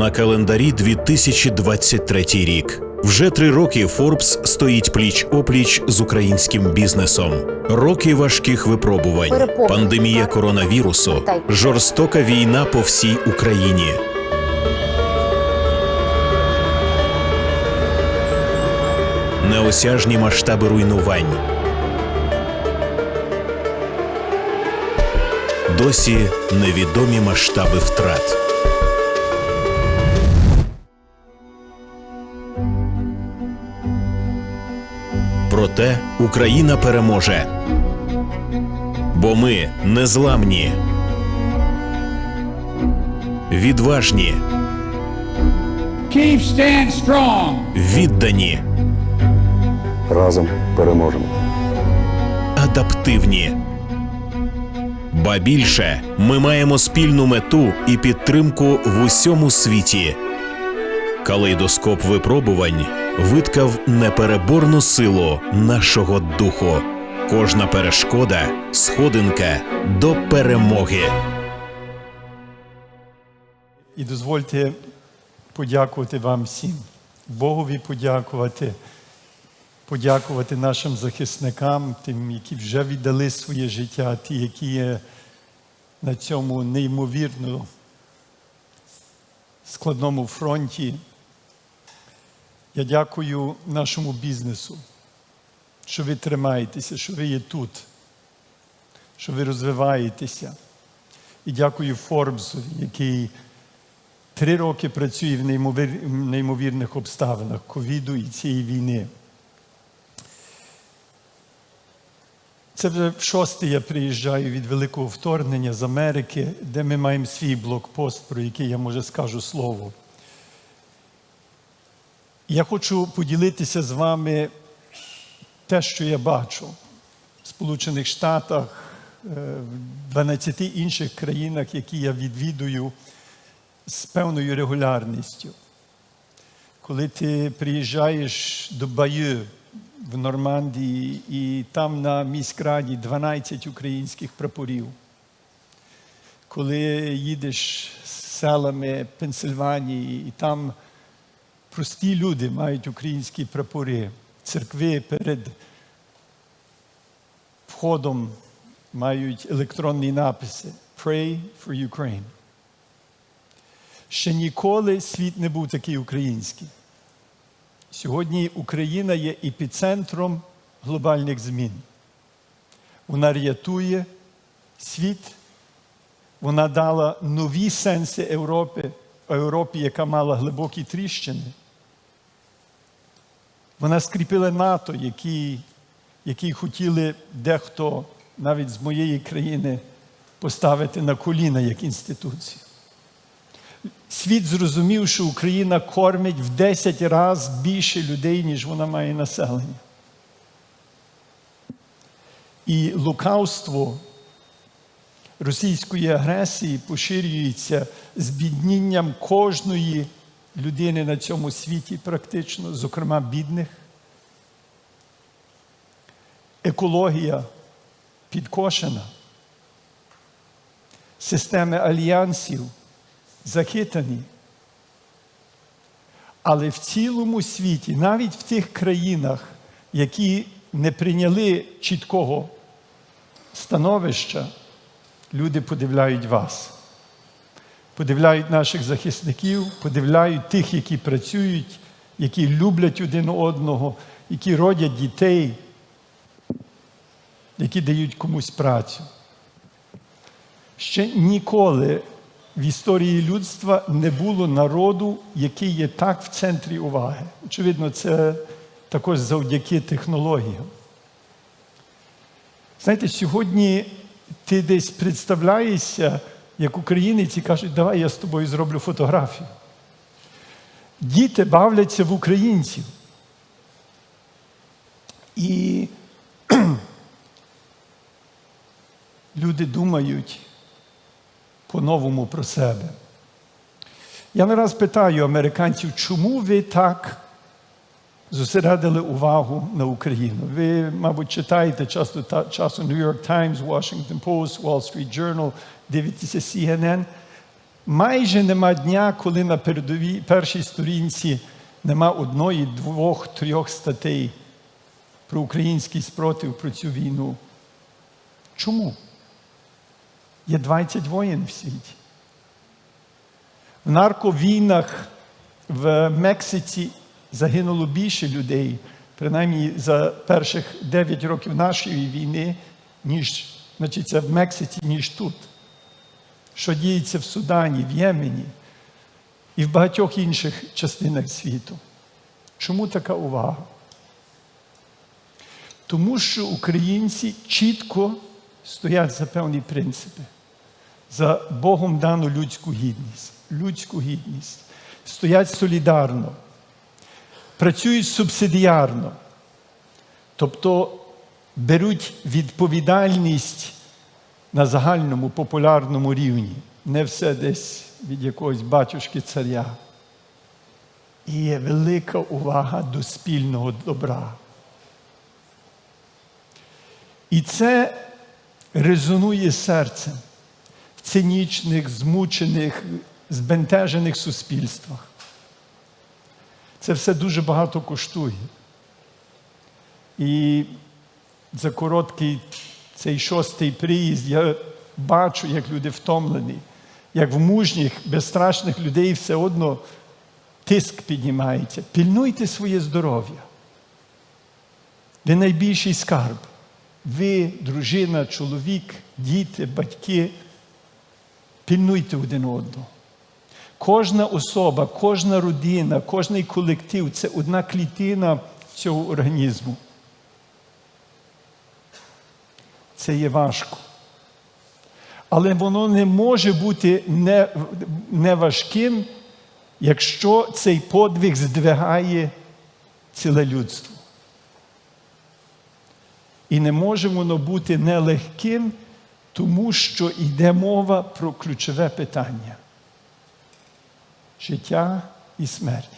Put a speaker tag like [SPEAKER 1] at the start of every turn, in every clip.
[SPEAKER 1] На календарі 2023 рік. Вже три роки Forbes стоїть пліч опліч з українським бізнесом. Роки важких випробувань, пандемія коронавірусу, жорстока війна по всій Україні. Неосяжні масштаби руйнувань. Досі невідомі масштаби втрат. Проте Україна переможе. Бо ми незламні, відважні,
[SPEAKER 2] Keep stand strong.
[SPEAKER 1] віддані,
[SPEAKER 3] Разом переможемо.
[SPEAKER 1] адаптивні. Ба більше ми маємо спільну мету і підтримку в усьому світі. Калейдоскоп випробувань виткав непереборну силу нашого духу. Кожна перешкода сходинка до перемоги.
[SPEAKER 4] І дозвольте подякувати вам всім. Богові подякувати, подякувати нашим захисникам, тим, які вже віддали своє життя, ті, які на цьому неймовірно складному фронті. Я дякую нашому бізнесу, що ви тримаєтеся, що ви є тут, що ви розвиваєтеся. І дякую Форбсові, який три роки працює в неймовірних обставинах ковіду і цієї війни. Це вже в шосте я приїжджаю від великого вторгнення з Америки, де ми маємо свій блокпост, про який я може скажу слово. Я хочу поділитися з вами те, що я бачу в Сполучених Штатах, е, в 12 інших країнах, які я відвідую з певною регулярністю. Коли ти приїжджаєш до Баю в Нормандії, і там на міськраді 12 українських прапорів. Коли їдеш з селами Пенсильванії, і там прості люди мають українські прапори, церкви перед входом мають електронні написи Pray for Ukraine. Ще ніколи світ не був такий український. Сьогодні Україна є епіцентром глобальних змін. Вона рятує світ, вона дала нові сенси Європи, Європі, яка мала глибокі тріщини. Вона скріпила НАТО, які, які хотіли дехто навіть з моєї країни поставити на коліна як інституцію. Світ зрозумів, що Україна кормить в 10 разів більше людей, ніж вона має населення. І лукавство російської агресії поширюється з біднінням кожної людини на цьому світі, практично, зокрема бідних. Екологія підкошена. Системи альянсів захитані. Але в цілому світі, навіть в тих країнах, які не прийняли чіткого становища, люди подивляють вас. Подивляють наших захисників, подивляють тих, які працюють, які люблять один одного, які родять дітей, які дають комусь працю. Ще ніколи в історії людства не було народу, який є так в центрі уваги. Очевидно, це також завдяки технологіям. Знаєте, сьогодні ти десь представляєшся як українець і кажуть, давай я з тобою зроблю фотографію. Діти бавляться в українців. І люди думають по-новому про себе. Я не раз питаю американців, чому ви так зосередили увагу на Україну? Ви, мабуть, читаєте часто та, часу New York Times, Washington Post, Wall Street Journal, дивитеся CNN. Майже нема дня, коли на передовій першій сторінці нема одної, двох, трьох статей про український спротив, про цю війну. Чому? Є 20 воєн в світі. В нарковійнах в Мексиці загинуло більше людей, принаймні за перших 9 років нашої війни, ніж значить, це в Мексиці, ніж тут. Що діється в Судані, в Ємені і в багатьох інших частинах світу. Чому така увага? Тому що українці чітко стоять за певні принципи, за Богом дану людську гідність, людську гідність, стоять солідарно, працюють субсидіарно, тобто беруть відповідальність на загальному популярному рівні, не все десь від якогось батюшки царя. І є велика увага до спільного добра. І це резонує серцем в цинічних, змучених, збентежених суспільствах. Це все дуже багато коштує. І за короткий цей шостий приїзд я бачу, як люди втомлені, як в мужніх, безстрашних людей все одно тиск піднімається. Пільнуйте своє здоров'я. Ви найбільший скарб. Ви, дружина, чоловік, діти, батьки. Пільнуйте один одного. Кожна особа, кожна родина, кожний колектив це одна клітина цього організму. Це є важко. Але воно не може бути не, не якщо цей подвиг здвигає ціле людство. І не може воно бути нелегким, тому що йде мова про ключове питання життя і смерть.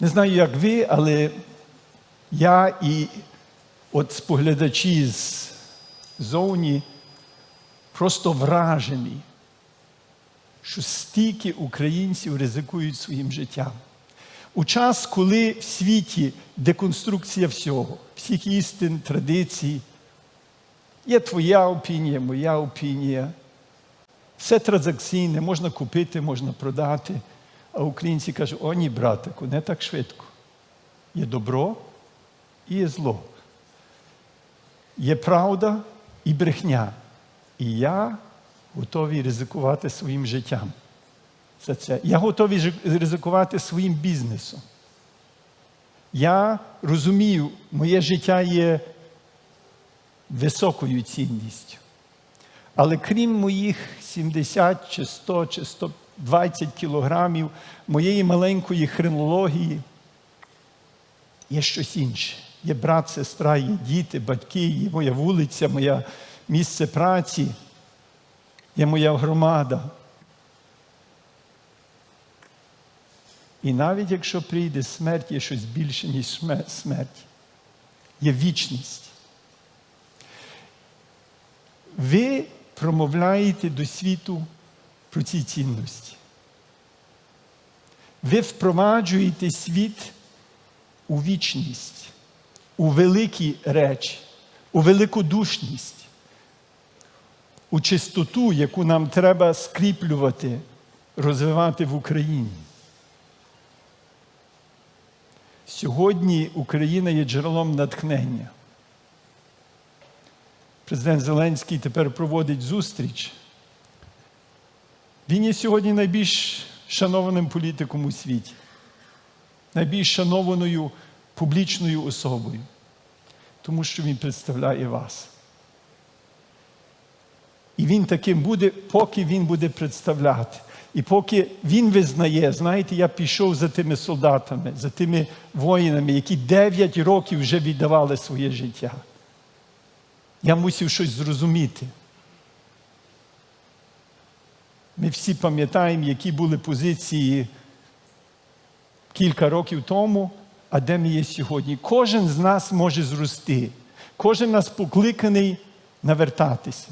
[SPEAKER 4] Не знаю, як ви, але я і от споглядачі з зовні просто вражені, що стільки українців ризикують своїм життям. У час, коли в світі деконструкція всього, всіх істин, традицій, є твоя опінія, моя опінія, все транзакційне, можна купити, можна продати. А українці кажуть, о ні, братику, не так швидко. Є добро і є зло. Є правда і брехня. І я готовий ризикувати своїм життям. За це. Я готовий ризикувати своїм бізнесом. Я розумію, моє життя є високою цінністю. Але крім моїх 70 чи 100 чи 120 кілограмів моєї маленької хронології, є щось інше. Є брат, сестра, є діти, батьки, є моя вулиця, моє місце праці, є моя громада. І навіть якщо прийде смерть, є щось більше, ніж смерть. Є вічність. Ви промовляєте до світу про ці цінності. Ви впроваджуєте світ у вічність, у великі речі, у великодушність, у чистоту, яку нам треба скріплювати, розвивати в Україні. Сьогодні Україна є джерелом натхнення. Президент Зеленський тепер проводить зустріч. Він є сьогодні найбільш шанованим політиком у світі, найбільш шанованою публічною особою, тому що він представляє вас. І він таким буде, поки він буде представляти. І поки він визнає, знаєте, я пішов за тими солдатами, за тими воїнами, які 9 років вже віддавали своє життя. Я мусив щось зрозуміти. Ми всі пам'ятаємо, які були позиції кілька років тому, а де ми є сьогодні. Кожен з нас може зрости. Кожен нас покликаний навертатися,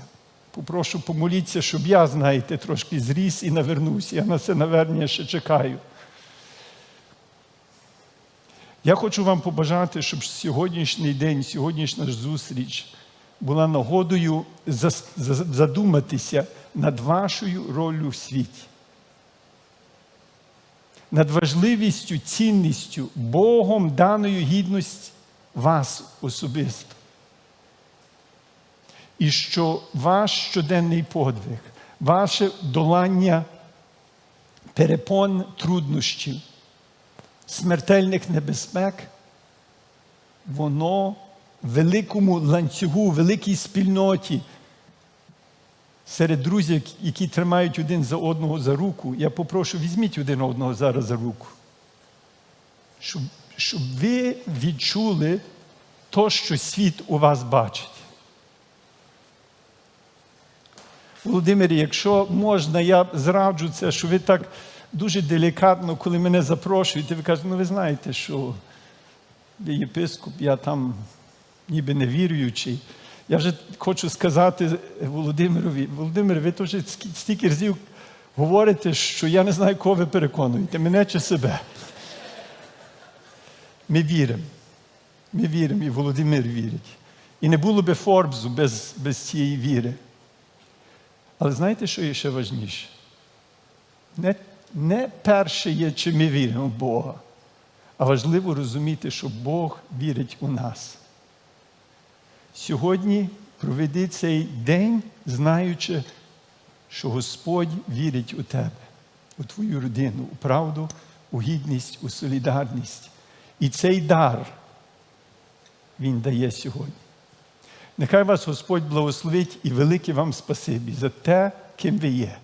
[SPEAKER 4] попрошу помоліться, щоб я, знаєте, трошки зріс і навернувся. Я на це навернення ще чекаю. Я хочу вам побажати, щоб сьогоднішній день, сьогоднішня зустріч була нагодою задуматися над вашою роллю в світі, над важливістю, цінністю Богом даною гідність вас особисто. І що ваш щоденний подвиг, ваше долання перепон труднощів, смертельних небезпек, воно великому ланцюгу, великій спільноті серед друзів, які тримають один за одного за руку, я попрошу, візьміть один одного зараз за руку. Щоб, щоб ви відчули то, що світ у вас бачить. Володимир, якщо можна, я зраджу це, що ви так дуже делікатно, коли мене запрошуєте, ви кажете, ну ви знаєте, що ви єпископ, я там ніби не віруючий. Я вже хочу сказати Володимирові, Володимир, ви теж стільки разів говорите, що я не знаю, кого ви переконуєте, мене чи себе. Ми віримо. Ми віримо, і Володимир вірить. І не було би Форбсу без, без цієї віри. Але знаєте, що є ще важніше? Не, не перше є, чи ми віримо в Бога, а важливо розуміти, що Бог вірить у нас. Сьогодні проведи цей день, знаючи, що Господь вірить у тебе, у твою родину, у правду, у гідність, у солідарність. І цей дар Він дає сьогодні. Нехай вас Господь благословить і велике вам спасибі за те, ким ви є.